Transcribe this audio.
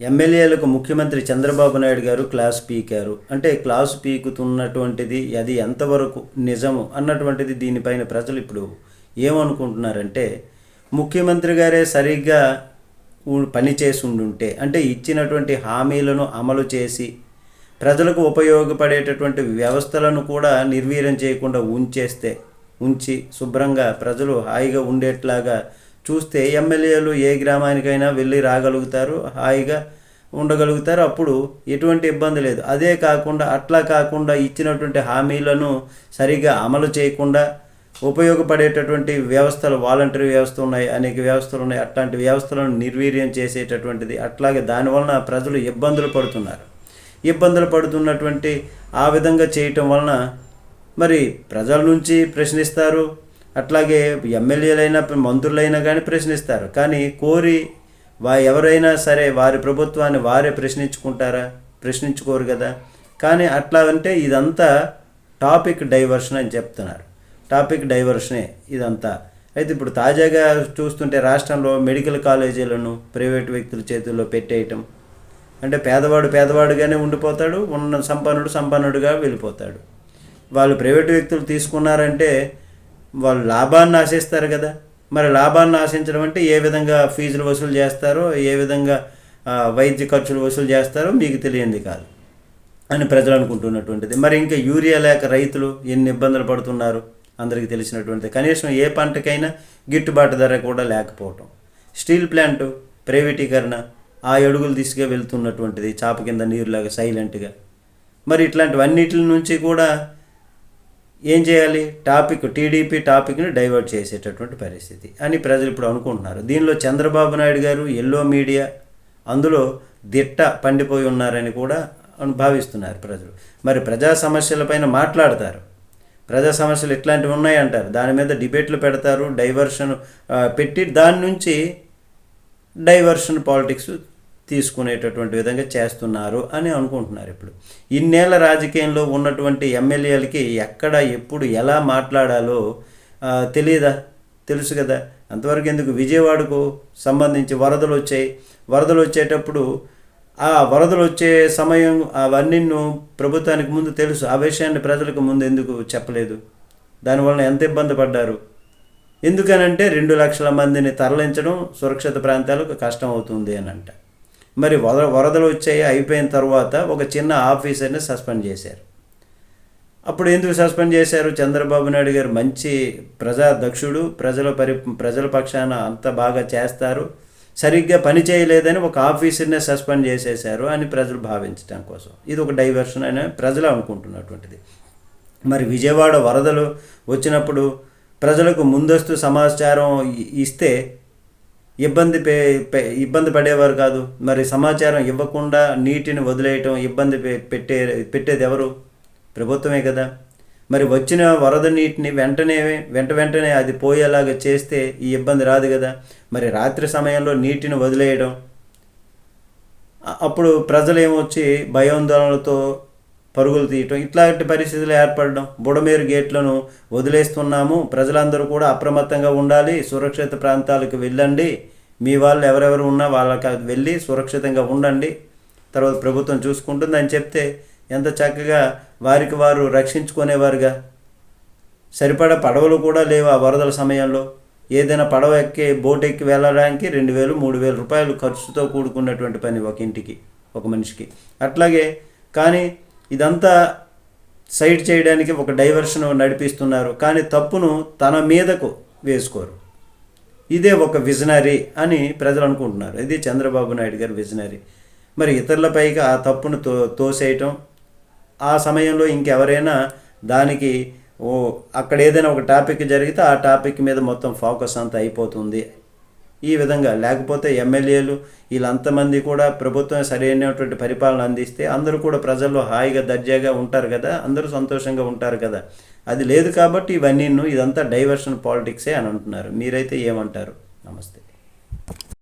ఎమ్మెల్యేలకు ముఖ్యమంత్రి చంద్రబాబు నాయుడు గారు క్లాస్ పీకారు. అంటే క్లాస్ పీకుతున్నటువంటిది అది ఎంతవరకు నిజము అన్నటువంటిది దీనిపైన ప్రజలు ఇప్పుడు ఏమనుకుంటున్నారంటే ముఖ్యమంత్రి గారే సరిగ్గా పనిచేసి పని చేసి ఉండుంటే అంటే ఇచ్చినటువంటి హామీలను అమలు చేసి ప్రజలకు ఉపయోగపడేటటువంటి వ్యవస్థలను కూడా నిర్వీర్యం చేయకుండా ఉంచేస్తే ఉంచి శుభ్రంగా ప్రజలు హాయిగా ఉండేట్లాగా చూస్తే ఎమ్మెల్యేలు ఏ గ్రామానికైనా వెళ్ళి రాగలుగుతారు హాయిగా ఉండగలుగుతారు. అప్పుడు ఎటువంటి ఇబ్బంది లేదు. అదే కాకుండా అట్లా కాకుండా ఇచ్చినటువంటి హామీలను సరిగా అమలు చేయకుండా ఉపయోగపడేటటువంటి వ్యవస్థలు వాలంటరీ వ్యవస్థ ఉన్నాయి అనేక వ్యవస్థలు ఉన్నాయి. అట్లాంటి వ్యవస్థలను నిర్వీర్యం చేసేటటువంటిది అట్లాగే దానివలన ప్రజలు ఇబ్బందులు పడుతున్నారు. ఇబ్బందులు పడుతున్నటువంటి ఆ విధంగా చేయటం వలన మరి ప్రజల నుంచి ప్రశ్నిస్తారు అట్లాగే ఎమ్మెల్యేలైనా మంత్రులైనా కానీ ప్రశ్నిస్తారు. కానీ కోరి వా ఎవరైనా సరే వారి ప్రభుత్వాన్ని వారే ప్రశ్నించుకుంటారా? ప్రశ్నించుకోరు కదా. కానీ అట్లా అంటే ఇదంతా టాపిక్ డైవర్షన్ అని చెప్తున్నారు. టాపిక్ డైవర్షనే ఇదంతా. అయితే ఇప్పుడు తాజాగా చూస్తుంటే రాష్ట్రంలో మెడికల్ కాలేజీలను ప్రైవేట్ వ్యక్తుల చేతుల్లో పెట్టేయటం. అంటే పేదవాడు పేదవాడుగానే ఉండిపోతాడు ఉన్న సంపన్నుడు సంపన్నుడుగా వెళ్ళిపోతాడు. వాళ్ళు ప్రైవేట్ వ్యక్తులు తీసుకున్నారంటే వాళ్ళు లాభాన్ని ఆశిస్తారు కదా. మరి లాభాన్ని ఆశించడం అంటే ఏ విధంగా ఫీజులు వసూలు చేస్తారో ఏ విధంగా వైద్య ఖర్చులు వసూలు చేస్తారో మీకు తెలియంది కాదు అని ప్రజలు అనుకుంటున్నటువంటిది. మరి ఇంకా యూరియా లేక రైతులు ఎన్ని ఇబ్బందులు పడుతున్నారు? అందరికీ తెలిసినటువంటిది. కనీసం ఏ పంటకైనా గిట్టుబాటు ధర కూడా లేకపోవటం. స్టీల్ ప్లాంట్ ప్రైవేటీకరణ ఆ అడుగులు తీసుకు వెళ్తున్నటువంటిది చాప కింద నీరులాగా సైలెంట్గా. మరి ఇట్లాంటివన్నిటి నుంచి కూడా ఏం చేయాలి? టాపిక్ టీడీపీ టాపిక్ని డైవర్ట్ చేసేటటువంటి పరిస్థితి అని ప్రజలు ఇప్పుడు అనుకుంటున్నారు. దీనిలో చంద్రబాబు నాయుడు గారు ఎల్లో మీడియా అందులో దిట్ట పండిపోయి ఉన్నారని కూడా భావిస్తున్నారు ప్రజలు. మరి ప్రజా సమస్యలపైన మాట్లాడతారు. ప్రజా సమస్యలు ఇట్లాంటివి ఉన్నాయి అంటారు దాని మీద డిబేట్లు పెడతారు డైవర్షన్ పెట్టి దాని నుంచి డైవర్షన్ పాలిటిక్స్ తీసుకునేటటువంటి విధంగా చేస్తున్నారు అని అనుకుంటున్నారు ఇప్పుడు. ఇన్నేళ్ళ రాజకీయంలో ఉన్నటువంటి ఎమ్మెల్యేలకి ఎక్కడ ఎప్పుడు ఎలా మాట్లాడాలో తెలియదా తెలుసు కదా. అంతవరకు ఎందుకు? విజయవాడకు సంబంధించి వరదలు వచ్చాయి. వరదలు వచ్చేటప్పుడు ఆ వరదలు వచ్చే సమయం అవన్నీ ప్రభుత్వానికి ముందు తెలుసు. ఆ విషయాన్ని ప్రజలకు ముందు ఎందుకు చెప్పలేదు? దానివల్ల ఎంత ఇబ్బంది పడ్డారు? ఎందుకనంటే రెండు లక్షల మందిని తరలించడం సురక్షిత ప్రాంతాలకు కష్టం అవుతుంది అని అంట మరి వర వరదలు వచ్చాయి అయిపోయిన తర్వాత ఒక చిన్న ఆఫీసర్ని సస్పెండ్ చేశారు. అప్పుడు ఎందుకు సస్పెండ్ చేశారు? చంద్రబాబు నాయుడు గారు మంచి ప్రజా దక్షుడు ప్రజల పరి ప్రజల పక్షాన అంత బాగా చేస్తారు సరిగ్గా పని చేయలేదని ఒక ఆఫీసర్నే సస్పెండ్ చేసేశారు అని ప్రజలు భావించడం కోసం. ఇది ఒక డైవర్షన్ అని ప్రజలు అనుకుంటున్నటువంటిది. మరి విజయవాడ వరదలు వచ్చినప్పుడు ప్రజలకు ముందస్తు సమాచారం ఇస్తే ఇబ్బంది పే పే- ఇబ్బంది పడేవారు కాదు. మరి సమాచారం ఇవ్వకుండా నీటిని వదిలేయటం ఇబ్బంది పెట్టే పెట్టేది ఎవరు? ప్రభుత్వమే కదా. మరి వచ్చిన వరద నీటిని వెంటనే వెంట వెంటనే అది పోయేలాగా చేస్తే ఈ ఇబ్బంది రాదు కదా. మరి రాత్రి సమయంలో నీటిని వదిలేయడం. అప్పుడు ప్రజలు ఏమొచ్చి భయాందోళనలతో పరుగులు తీయటం ఇట్లాంటి పరిస్థితులు ఏర్పడడం బుడమేరు గేట్లను వదిలేస్తున్నాము. ప్రజలందరూ కూడా అప్రమత్తంగా ఉండాలి. సురక్షిత ప్రాంతాలకు వెళ్ళండి. మీ వాళ్ళు ఎవరెవరు ఉన్నా వాళ్ళకి వెళ్ళి సురక్షితంగా ఉండండి. తర్వాత ప్రభుత్వం చూసుకుంటుంది అని చెప్తే ఎంత చక్కగా వారికి వారు రక్షించుకునేవారుగా. సరిపడా పడవలు కూడా లేవు ఆ వరదల సమయంలో. ఏదైనా పడవ ఎక్కి బోట్ ఎక్కి వెళ్ళడానికి రెండు వేలు మూడు వేల రూపాయలు ఖర్చుతో కూడుకున్నటువంటి పని ఒక ఇంటికి ఒక మనిషికి. అట్లాగే కానీ ఇదంతా సైడ్ చేయడానికి ఒక డైవర్షన్ నడిపిస్తున్నారు. కానీ తప్పును తన మీదకు వేసుకోరు. ఇదే ఒక విజనరీ అని ప్రజలు అనుకుంటున్నారు. ఇది చంద్రబాబు నాయుడు గారి విజనరీ. మరి ఇతరులపైకి ఆ తప్పును తో తోసేయటం ఆ సమయంలో ఇంకెవరైనా దానికి ఓ అక్కడ ఏదైనా ఒక టాపిక్ జరిగితే ఆ టాపిక్ మీద మొత్తం ఫోకస్ అంతా అయిపోతుంది. ఈ విధంగా. లేకపోతే ఎమ్మెల్యేలు వీళ్ళంతమంది కూడా ప్రభుత్వం సరైనటువంటి పరిపాలన అందిస్తే అందరూ కూడా ప్రజల్లో హాయిగా దర్జాగా ఉంటారు కదా. అందరూ సంతోషంగా ఉంటారు కదా. అది లేదు కాబట్టి ఇవన్నీ ఇదంతా డైవర్షన్ పాలిటిక్సే అని అంటున్నారు. మీరైతే ఏమంటారు? నమస్తే.